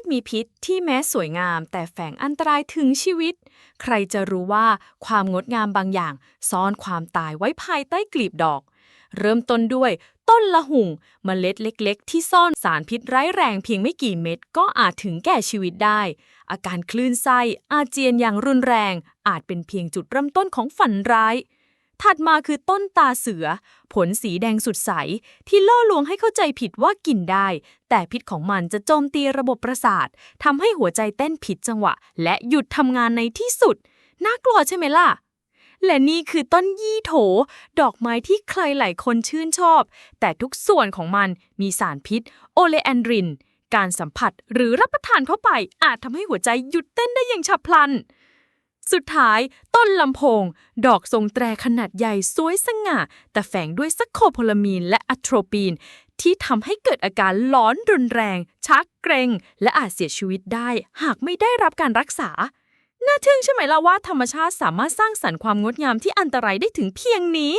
ดมีพิษที่แม้สวยงาม แต่แฝงอันตรายถึงชีวิต ใครจะรู้ว่าความงดงามบางอย่าง ซ่อนความตายไว้ภายใต้กลีบดอก เริ่มต้นด้วยต้นละหุ่งเมล็ดเล็ก ๆ ที่ซ่อนสารพิษร้ายแรงเพียงไม่กี่เม็ดก็อาจถึงแก่ชีวิตได้ อาการคลื่นไส้อาเจียนอย่างรุนแรง อาจเป็นเพียงจุดเริ่มต้นของฝันร้าย ถัดมาคือต้นตาเสือ ผลสีแดงสุดใส ที่ล่อลวงให้เข้าใจผิดว่ากินได้ แต่พิษของมันจะโจมตีระบบประสาททำให้หัวใจเต้นผิดจังหวะ และหยุดทำงานในที่สุด น่ากลัวใช่ไหมล่ะ และนี่คือต้นยี่โถ ดอกไม้ที่ใครหลายคนชื่นชอบ แต่ทุกส่วนของมันมีสารพิษ โอเลแอนดริน การสัมผัสหรือรับประทานเข้าไปอาจทำให้หัวใจหยุดเต้นได้อย่างฉับพลัน สุดท้ายต้นลำโพง ดอกทรงแตรขนาดใหญ่สวยสง่า แต่แฝงด้วยซักโคโพลามีนและอะโทรปีน ที่ทำให้เกิดอาการร้อนรุนแรง ชักเกรง และอาจเสียชีวิตได้ หากไม่ได้รับการรักษา น่าทึ่งใช่ไหมล่ะว่าธรรมชาติสามารถสร้างสรรค์ความงดงามที่อันตรายได้ถึงเพียงนี้